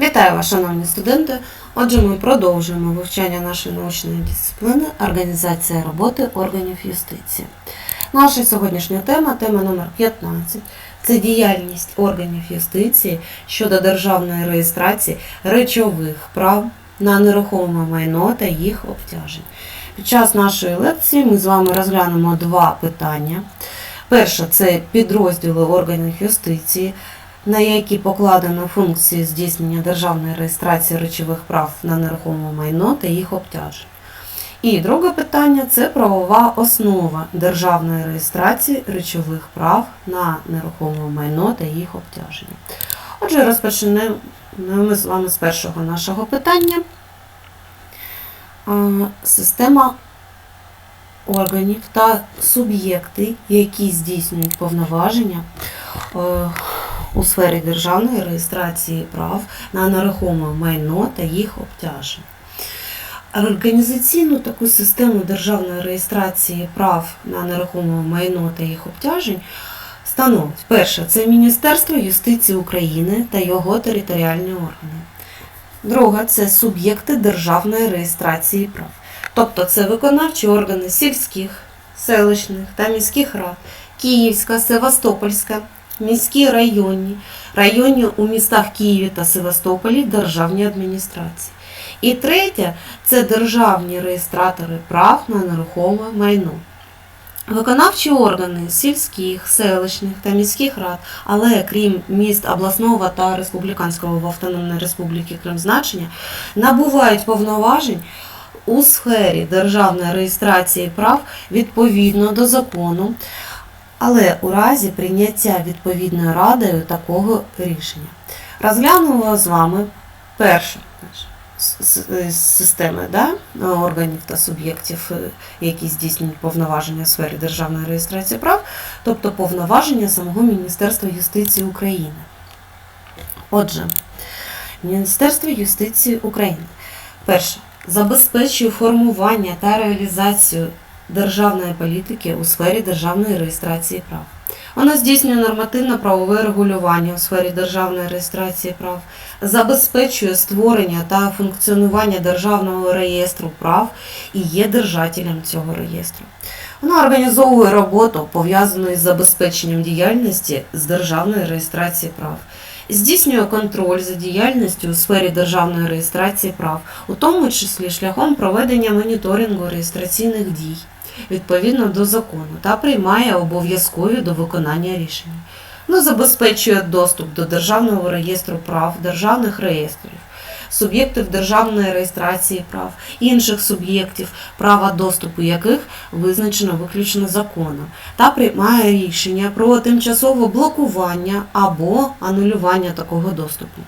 Вітаю вас, шановні студенти. Отже, ми продовжуємо вивчання нашої научної дисципліни Організація роботи органів юстиції. Наша сьогоднішня тема, тема номер 15 це діяльність органів юстиції щодо державної реєстрації речових прав на нерухоме майно та їх обтяжень. Під час нашої лекції ми з вами розглянемо два питання. Перше це підрозділи органів юстиції, на які покладено функції здійснення державної реєстрації речових прав на нерухоме майно та їх обтяжень. І друге питання це правова основа державної реєстрації речових прав на нерухоме майно та їх обтяження. Отже, розпочнемо ми з вами з першого нашого питання. Система органів та суб'єкти, які здійснюють повноваження е, у сфері державної реєстрації прав на нерухоме майно та їх обтяжень. Організаційну таку систему державної реєстрації прав на нерухоме майно та їх обтяжень становить перше це Міністерство юстиції України та його територіальні органи. Друге це суб'єкти державної реєстрації прав. Тобто це виконавчі органи сільських, селищних та міських рад, Київська, Севастопольська, міські районні, районні у містах Києві та Севастополі державні адміністрації. І третє це державні реєстратори прав на нерухоме майно. Виконавчі органи сільських, селищних та міських рад, але крім міст обласного та республіканського в Автономної Республіки Крим значення, набувають повноважень у сфері державної реєстрації прав відповідно до закону, але у разі прийняття відповідною радою такого рішення. Розглянемо з вами з системи да, органів та суб'єктів, е, які здійснюють повноваження у сфері державної реєстрації прав, тобто повноваження самого Міністерства юстиції України. Отже, Міністерство юстиції України перше забезпечує формування та реалізацію державної політики у сфері державної реєстрації прав. Воно здійснює нормативно-правове регулювання у сфері державної реєстрації прав, забезпечує створення та функціонування державного реєстру прав і є держателем цього реєстру. Воно організовує роботу, пов'язану із забезпеченням діяльності з державної реєстрації прав. Здійснює контроль за діяльністю у сфері державної реєстрації прав, у тому числі шляхом проведення моніторингу реєстраційних дій відповідно до закону та приймає обов'язкові до виконання рішення. Ну, забезпечує доступ до Державного реєстру прав, державних реєстрів, суб'єктів державної реєстрації прав, інших суб'єктів, права доступу яких визначено виключно законом, та приймає рішення про тимчасове блокування або анулювання такого доступу.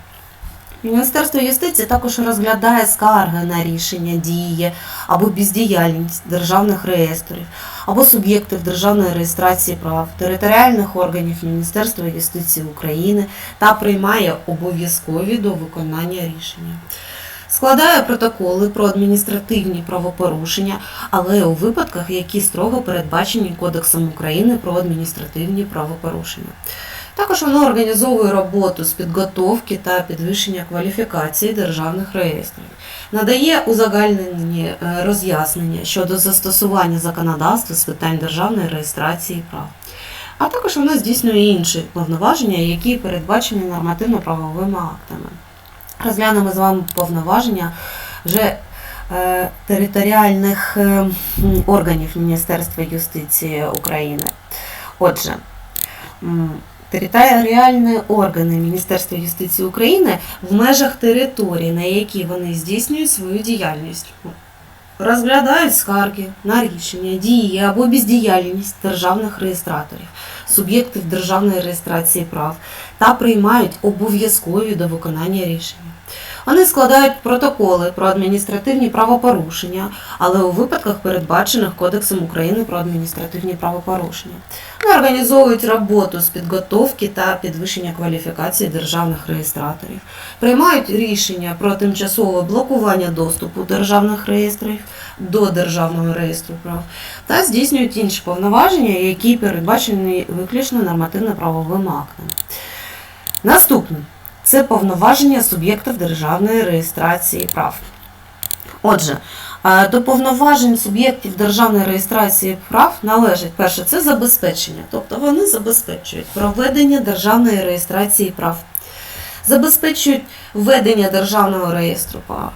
Міністерство юстиції також розглядає скарги на рішення дії або бездіяльність державних реєстрів або суб'єктів державної реєстрації прав, територіальних органів Міністерства юстиції України та приймає обов'язкові до виконання рішення. Складає протоколи про адміністративні правопорушення, але у випадках, які строго передбачені Кодексом України про адміністративні правопорушення. Також воно організовує роботу з підготовки та підвищення кваліфікації державних реєстрів, надає узагальнені е, роз'яснення щодо застосування законодавства з питань державної реєстрації прав. А також воно здійснює інші повноваження, які передбачені нормативно-правовими актами. Розглянемо з вами повноваження вже е, територіальних е, органів Міністерства юстиції України. Отже, територіальні органи Міністерства юстиції України в межах території, на якій вони здійснюють свою діяльність. Розглядають скарги на рішення, дії або бездіяльність державних реєстраторів, суб'єктів державної реєстрації прав та приймають обов'язкові до виконання рішення. Вони складають протоколи про адміністративні правопорушення, але у випадках, передбачених Кодексом України про адміністративні правопорушення. Вони організовують роботу з підготовки та підвищення кваліфікації державних реєстраторів, приймають рішення про тимчасове блокування доступу державних реєстрів до державного реєстру прав та здійснюють інші повноваження, які передбачені виключно нормативно-правовими актами. Наступне це повноваження суб'єктів державної реєстрації прав. Отже, е, до повноважень суб'єктів державної реєстрації прав належить перше це забезпечення, тобто вони забезпечують проведення державної реєстрації прав, забезпечують введення державного реєстру прав,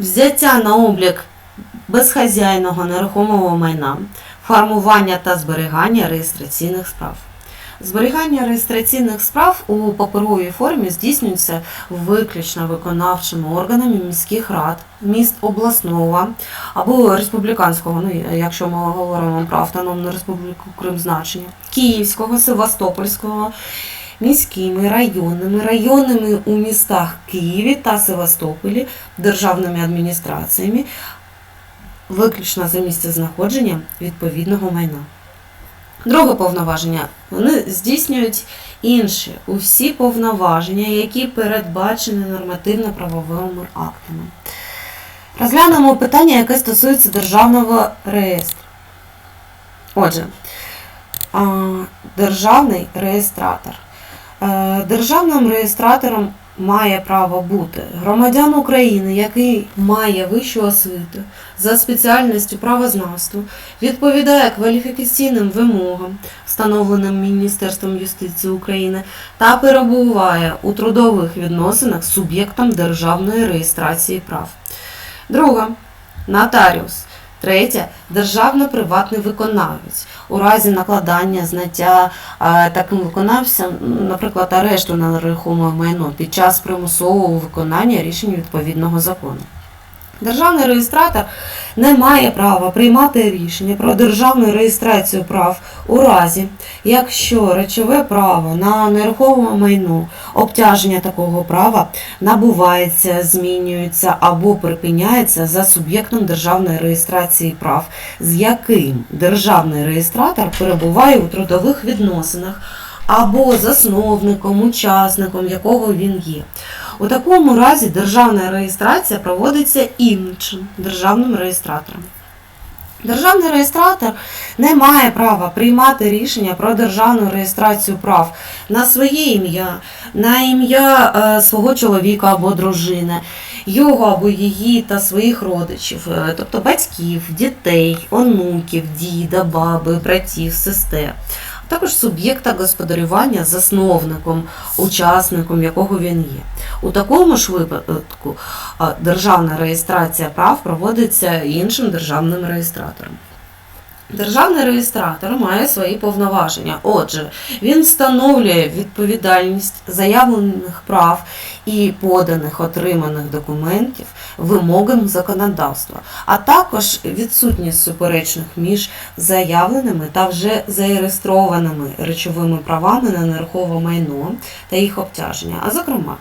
взяття на облік безхазяйного нерухомого майна, формування та зберігання реєстраційних справ. Зберігання реєстраційних справ у паперовій формі здійснюється виключно виконавчими органами міських рад, міст обласного або республіканського, ну якщо ми говоримо про Автономну Республіку Крим значення, Київського, Севастопольського, міськими, районними, районними у містах Києві та Севастополі, державними адміністраціями, виключно за місце знаходження відповідного майна. Друге повноваження. Вони здійснюють інші усі повноваження, які передбачені нормативно-правовими актами. Розглянемо питання, яке стосується державного реєстру. Отже, державний реєстратор. Е, Державним реєстратором має право бути громадян України, який має вищу освіту за спеціальністю правознавства, відповідає кваліфікаційним вимогам, встановленим Міністерством юстиції України, та перебуває у трудових відносинах з суб'єктом державної реєстрації прав. Друга нотаріус. Третє державно-приватний виконавець. У разі накладання знаття таким виконавцям, наприклад, арешту на нерухоме майно під час примусового виконання рішень відповідного закону. Державний реєстратор не має права приймати рішення про державну реєстрацію прав у разі, якщо речове право на нерухоме майно, обтяження такого права набувається, змінюється або припиняється за суб'єктом державної реєстрації прав, з яким державний реєстратор перебуває у трудових відносинах або засновником, учасником якого він є. У такому разі державна реєстрація проводиться іншим державним реєстратором. Державний реєстратор не має права приймати рішення про державну реєстрацію прав на своє ім'я, на ім'я е, свого чоловіка або дружини, його або її та своїх родичів, е, тобто батьків, дітей, онуків, діда, баби, братів, сестер, також суб'єкта господарювання, засновником, учасником якого він є. У такому ж випадку державна реєстрація прав проводиться іншим державним реєстратором. Державний реєстратор має свої повноваження. Отже, він встановлює відповідальність заявлених прав і поданих отриманих документів вимогам законодавства, а також відсутність суперечних між заявленими та вже зареєстрованими речовими правами на нерухове майно та їх обтяження, а зокрема,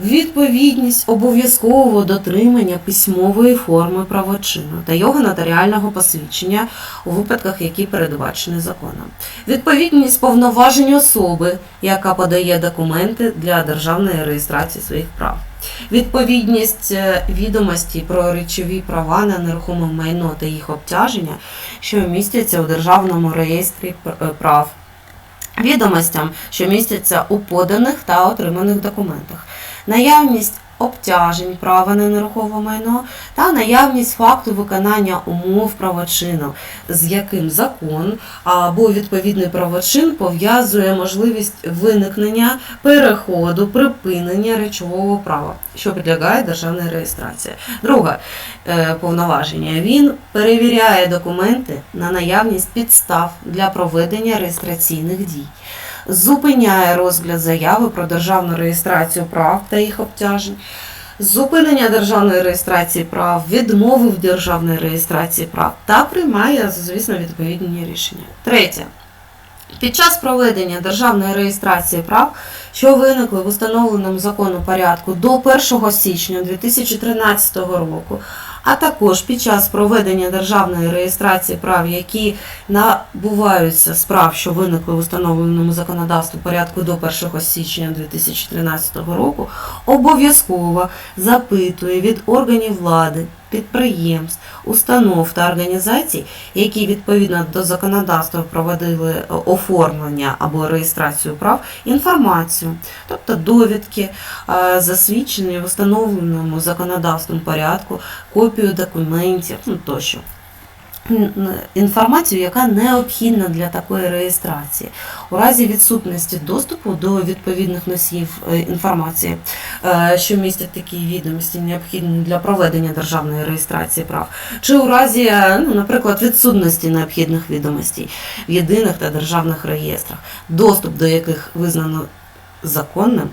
відповідність обов'язкового дотримання письмової форми правочину та його нотаріального посвідчення у випадках, які передбачені законом. Відповідність повноважень особи, яка подає документи для державної реєстрації своїх прав. Відповідність е, відомості про речові права на нерухоме майно та їх обтяження, що містяться у державному реєстрі е, прав. Відомостям, що містяться у поданих та отриманих документах. Наявність обтяжень права на нерухоме майно та наявність факту виконання умов правочину, з яким закон або відповідний правочин пов'язує можливість виникнення, переходу, припинення речового права, що підлягає державній реєстрації. Друге е, повноваження. Він перевіряє документи на наявність підстав для проведення реєстраційних дій. Зупиняє розгляд заяви про державну реєстрацію прав та їх обтяжень, зупинення державної реєстрації прав, відмови в державної реєстрації прав та приймає, звісно, відповідні рішення. Третє. Під час проведення державної реєстрації прав, що виникли в установленому законом порядку до 1 січня 2013 року, а також під час проведення державної реєстрації прав, які набуваються з прав, що виникли в установленому законодавстві порядку до 1 січня 2013 року, обов'язково запитує від органів влади підприємств, установ та організацій, які відповідно до законодавства проводили е, оформлення або реєстрацію прав, інформацію, тобто довідки, е, засвідчені в установленому законодавством порядку, копію документів ну, тощо. Інформацію, яка необхідна для такої реєстрації. У разі відсутності доступу до відповідних носіїв е, інформації, е, що містять такі відомості, необхідні для проведення державної реєстрації прав, чи у разі, е, ну, наприклад, відсутності необхідних відомостей в єдиних та державних реєстрах, доступ до яких визнано законним.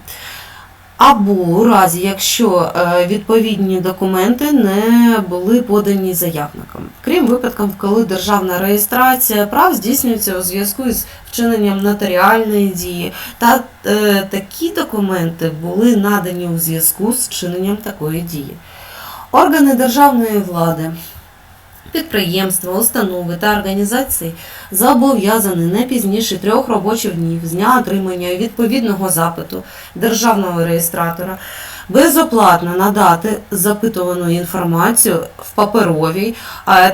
Або у разі, якщо е, відповідні документи не були подані заявникам, крім випадків, коли державна реєстрація прав здійснюється у зв'язку з вчиненням нотаріальної дії, та е, такі документи були надані у зв'язку з вчиненням такої дії. Органи державної влади, підприємства, установи та організації зобов'язані не пізніше трьох робочих днів з дня отримання відповідного запиту державного реєстратора безоплатно надати запитувану інформацію в паперовій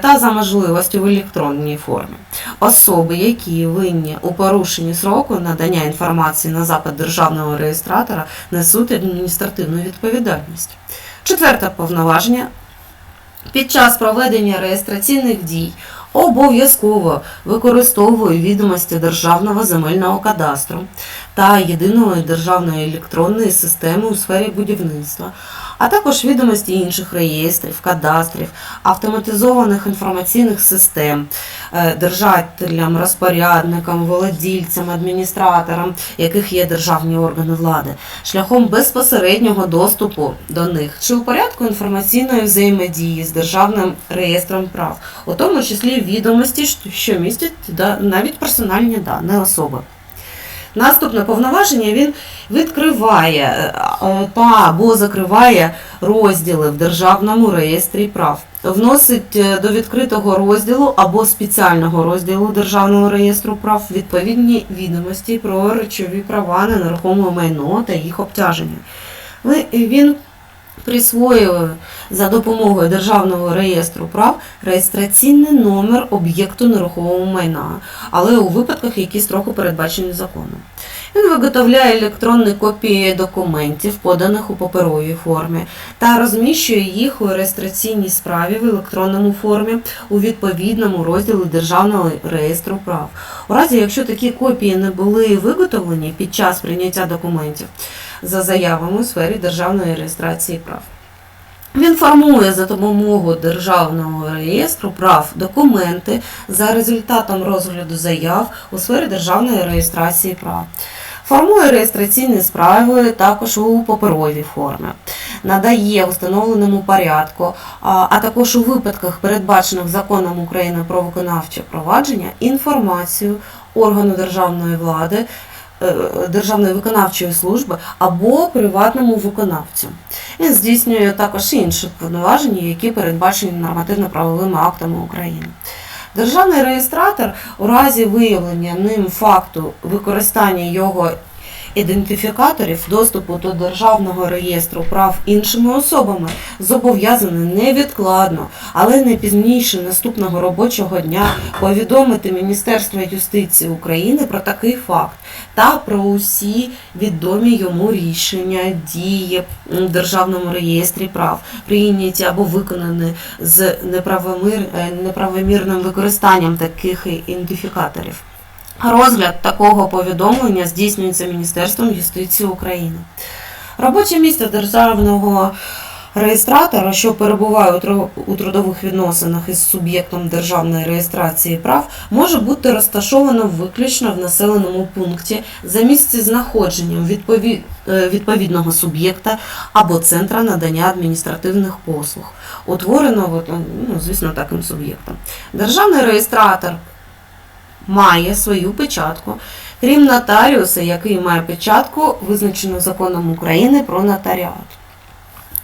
та за можливості в електронній формі. Особи, які винні у порушенні сроку надання інформації на запит державного реєстратора, несуть адміністративну відповідальність. Четверте повноваження під час проведення реєстраційних дій обов'язково використовує відомості Державного земельного кадастру та єдиної державної електронної системи у сфері будівництва, а також відомості інших реєстрів, кадастрів, автоматизованих інформаційних систем, е, держателям, розпорядникам, володільцям, адміністраторам, яких є державні органи влади, шляхом безпосереднього доступу до них чи у порядку інформаційної взаємодії з державним реєстром прав, у тому числі відомості, що містять навіть персональні дані особи. Наступне повноваження він відкриває е, е, та або закриває розділи в державному реєстрі прав, вносить е, до відкритого розділу або спеціального розділу державного реєстру прав відповідні відомості про речові права на нерухоме майно та їх обтяження. Він присвоює за допомогою державного реєстру прав реєстраційний номер об'єкту нерухомого майна, але у випадках, які строку передбачені законом. Він виготовляє електронні копії документів, поданих у паперовій формі, та розміщує їх у реєстраційній справі в електронному формі у відповідному розділі Державного реєстру прав. У разі, якщо такі копії не були виготовлені під час прийняття документів за заявами у сфері державної реєстрації прав. Він формує за допомогою Державного реєстру прав документи за результатом розгляду заяв у сфері державної реєстрації прав. Формує реєстраційні справи також у паперовій формі, надає в установленому порядку, а також у випадках, передбачених законом України про виконавче провадження, інформацію органу державної влади, Державної виконавчої служби або приватному виконавцю. Він здійснює також інші повноваження, які передбачені нормативно-правовими актами України. Державний реєстратор у разі виявлення ним факту використання його ідентифікаторів доступу до державного реєстру прав іншими особами зобов'язаний невідкладно, але не пізніше наступного робочого дня повідомити Міністерство юстиції України про такий факт та про усі відомі йому рішення, дії в державному реєстрі прав, прийняті або виконані з неправомір, е, неправомірним використанням таких ідентифікаторів. Розгляд такого повідомлення здійснюється Міністерством юстиції України. Робоче місце державного реєстратора, що перебуває у трудових відносинах із суб'єктом державної реєстрації прав, може бути розташовано виключно в населеному пункті за місце знаходженням е, відповідного суб'єкта або центра надання адміністративних послуг, утвореного, ну, звісно, таким суб'єктом. Державний реєстратор має свою печатку, крім нотаріуса, який має печатку, визначену законом України про нотаріат.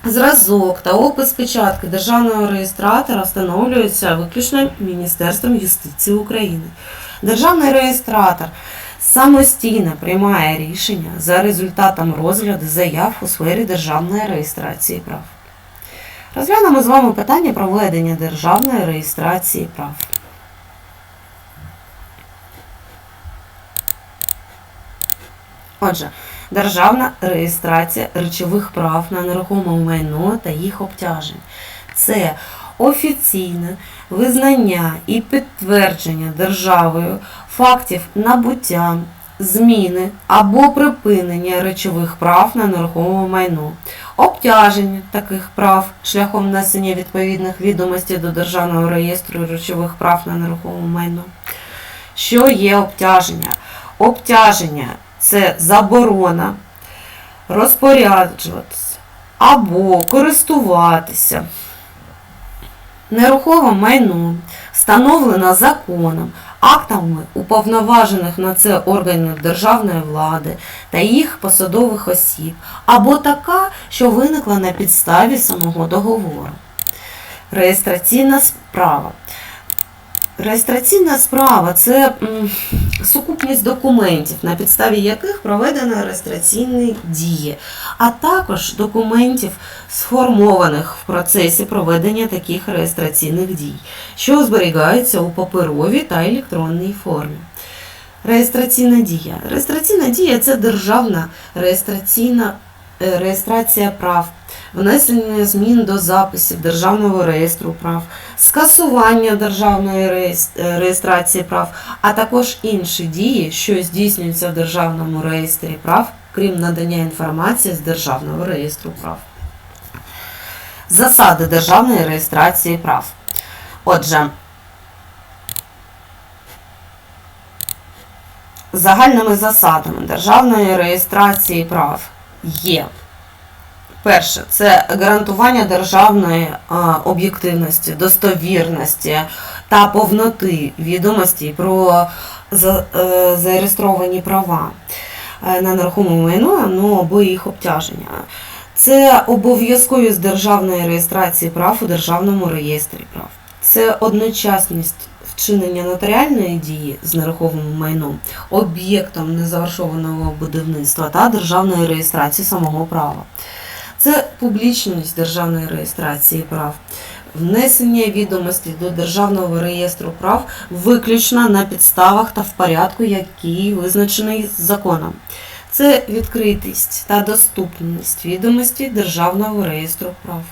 Зразок та опис печатки державного реєстратора встановлюються виключно Міністерством юстиції України. Державний реєстратор самостійно приймає рішення за результатом розгляду заяв у сфері державної реєстрації прав. Розглянемо з вами питання проведення державної реєстрації прав. Отже, державна реєстрація речових прав на нерухоме майно та їх обтяжень. Це офіційне визнання і підтвердження державою фактів набуття, зміни або припинення речових прав на нерухоме майно, обтяження таких прав шляхом внесення відповідних відомостей до Державного реєстру речових прав на нерухоме майно. Що є обтяження? Обтяження це заборона розпоряджуватися або користуватися нерухоме майно, встановлено законом, актами уповноважених на це органів державної влади та їх посадових осіб, або така, що виникла на підставі самого договору. Реєстраційна справа. Реєстраційна справа це сукупність документів, на підставі яких проведено реєстраційні дії, а також документів, сформованих в процесі проведення таких реєстраційних дій, що зберігаються у паперовій та електронній формі. Реєстраційна дія. Реєстраційна дія це державна реєстраційна е, реєстрація прав, внесення змін до записів Державного реєстру прав, скасування державної е, реєстрації прав, а також інші дії, що здійснюються в Державному реєстрі прав, крім надання інформації з Державного реєстру прав. Засади державної реєстрації прав. Отже, загальними засадами державної реєстрації прав є перше це гарантування державної об'єктивності, достовірності та повноти відомостей про е, зареєстровані права е, на нерухоме майно ну, або їх обтяження. Це обов'язковість державної реєстрації прав у Державному реєстрі прав. Це одночасність вчинення нотаріальної дії з нерухомим майном, об'єктом незавершованого будівництва та державної реєстрації самого права. Це публічність державної реєстрації прав, внесення відомостей до Державного реєстру прав виключно на підставах та в порядку, який визначений законом. Це відкритість та доступність відомості Державного реєстру прав.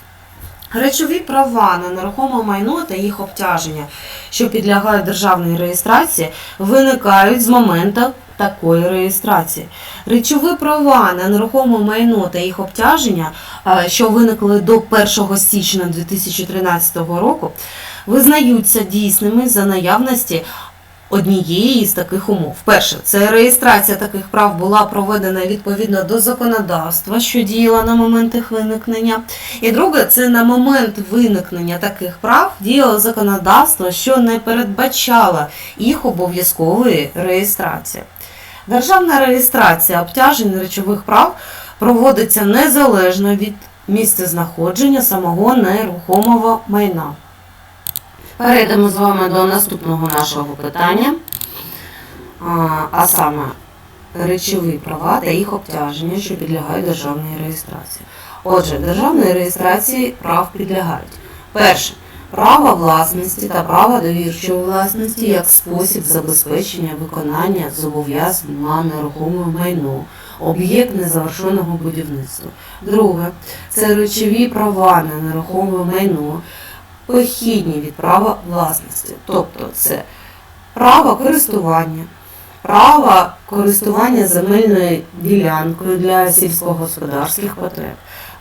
Речові права на нерухоме майно та їх обтяження, що підлягають державній реєстрації, виникають з моменту такої реєстрації. Речові права на нерухоме майно та їх обтяження, е, що виникли до 1 січня 2013 року, визнаються дійсними за наявності однієї з таких умов. Перше, це реєстрація таких прав була проведена відповідно до законодавства, що діяло на момент їх виникнення. І друге, це на момент виникнення таких прав діяло законодавство, що не передбачало їх обов'язкової реєстрації. Державна реєстрація обтяжень речових прав проводиться незалежно від місцезнаходження самого нерухомого майна. Перейдемо з вами до наступного нашого питання, а саме речові права та їх обтяження, що підлягають державній реєстрації. Отже, державної реєстрації прав підлягають. Перше. Право власності та право довірчої власності як спосіб забезпечення виконання зобов'язань на нерухоме майно, об'єкт незавершеного будівництва. Друге це речові права на нерухоме майно, похідні від права власності. Тобто це право користування, право користування земельною ділянкою для сільськогосподарських потреб,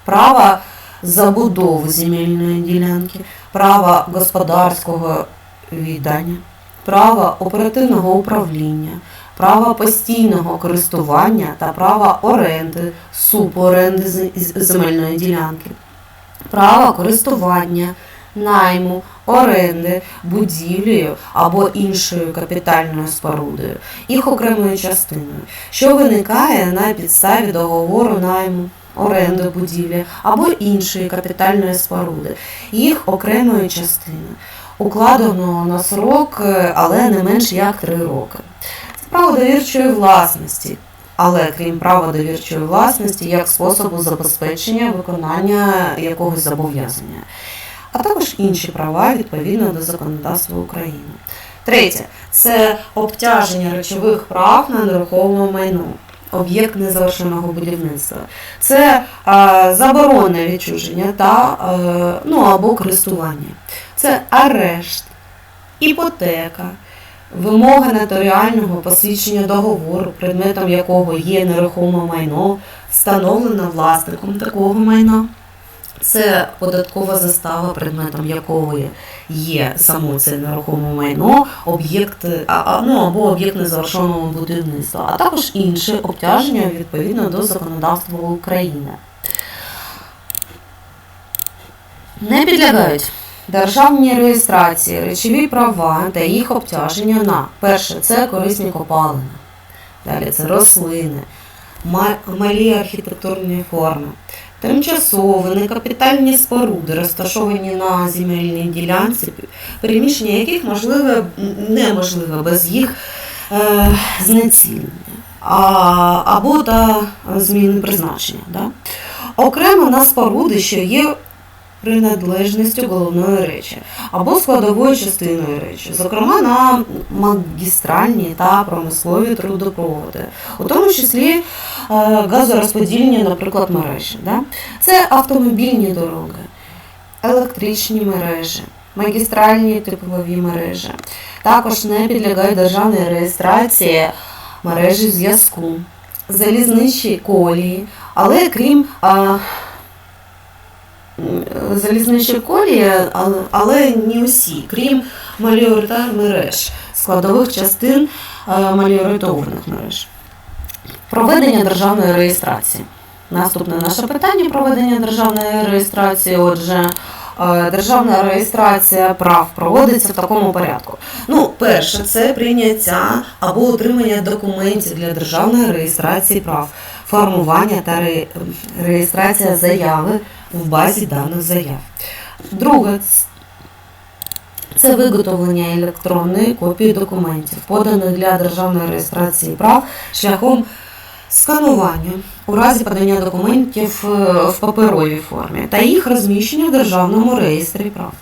право забудови земельної ділянки, право господарського віддання, право оперативного управління, право постійного користування та право оренди, суборенди земельної ділянки, право користування, найму, оренди, будівлею або іншою капітальною спорудою, їх окремою частиною, що виникає на підставі договору найму, оренди будівлі або іншої капітальної споруди, їх окремої частини, укладеного на срок, е, але не менш як три роки. Право довірчої власності. але крім права довірчої власності, як способу забезпечення виконання якогось зобов'язання, а також інші права відповідно до законодавства України. Третє це обтяження речових прав на нерухоме майно. Об'єкт незавершеного будівництва. Це е, заборонне відчуження та е, ну, або користування. Це арешт, іпотека, вимога нотаріального посвідчення договору, предметом якого є нерухоме майно, встановлена власником такого майна. Це податкова застава, предметом якої є само це нерухоме майно, об'єкт ну, або об'єкт незавершеного будівництва, а також інші обтяження відповідно до законодавства України. Не підлягають державній реєстрації речові права та їх обтяження на перше це корисні копалини, далі це рослини, малі архітектурні форми. Тимчасові некапітальні споруди, розташовані на земельній ділянці, переміщення яких можливе неможливе без їх е, знецінення а, або та зміни призначення. Да? Окремо на споруди, що є приналежністю головної речі або складовою частиною речі, зокрема на магістральні та промислові трудопроводи, у тому числі е, газорозподільні, наприклад, мережі. Да? Це автомобільні дороги, електричні мережі, магістральні типові мережі. Також не підлягають державній реєстрації мережі зв'язку, залізничі колії, але крім а, м, залізничі колії, але, не усі, крім маліоритар мереж, складових частин а, маліоритовних мереж. Проведення державної реєстрації. Наступне наше питання проведення державної реєстрації. Отже, е, державна реєстрація прав проводиться в такому порядку. Ну, перше, це прийняття або отримання документів для державної реєстрації прав, формування та реєстрація заяви в базі даних заяв. Друге, це виготовлення електронної копії документів, поданих для державної реєстрації прав шляхом сканування у разі подання документів е, в паперовій формі та їх розміщення в державному реєстрі прав.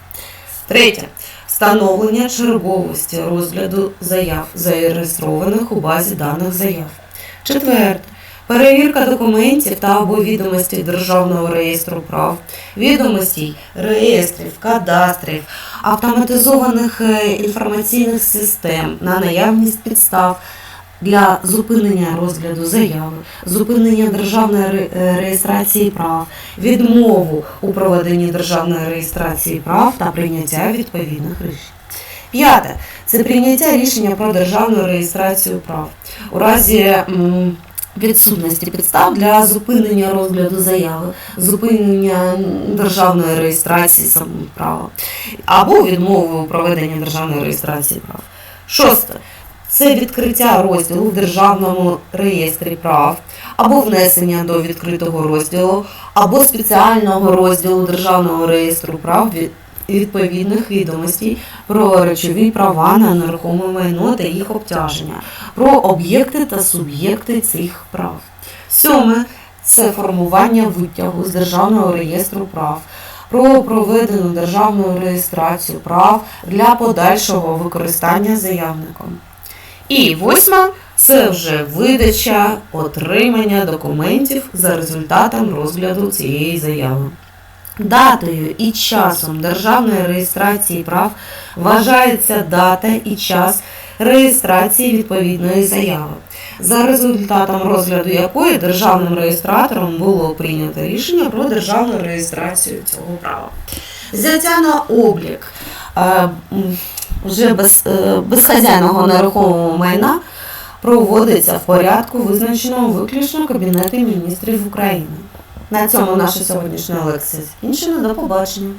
Третє. Встановлення черговості розгляду заяв, зареєстрованих у базі даних заяв. Четверте. Перевірка документів та або відомостей Державного реєстру прав, відомостей реєстрів, кадастрів, автоматизованих е, інформаційних систем на наявність підстав для зупинення розгляду заяви, зупинення державної е, реєстрації прав, відмову у проведенні державної реєстрації прав та прийняття відповідних рішень. П'яте це прийняття рішення про державну реєстрацію прав у разі відсутності підстав для зупинення розгляду заяви, зупинення державної реєстрації права або відмови у проведенні державної реєстрації прав. Шосте це відкриття розділу в державному реєстрі прав, або внесення до відкритого розділу, або спеціального розділу державного реєстру прав відповідних відомостей про речові права на нерухоме майно та їх обтяження, про об'єкти та суб'єкти цих прав. Сьоме це формування витягу з державного реєстру прав. Про проведену державну реєстрацію прав для подальшого використання заявником. І восьма це вже видача отримання документів за результатом розгляду цієї заяви. Датою і часом державної реєстрації прав вважається дата і час реєстрації відповідної заяви, за результатом розгляду якої державним реєстратором було прийнято рішення про державну реєстрацію цього права. Взяття на облік е, вже без, е, безхазяйного нерухомого майна проводиться в порядку, визначеному виключно Кабінетом міністрів України. На цьому наша сьогоднішня лекція Інше, До побачення.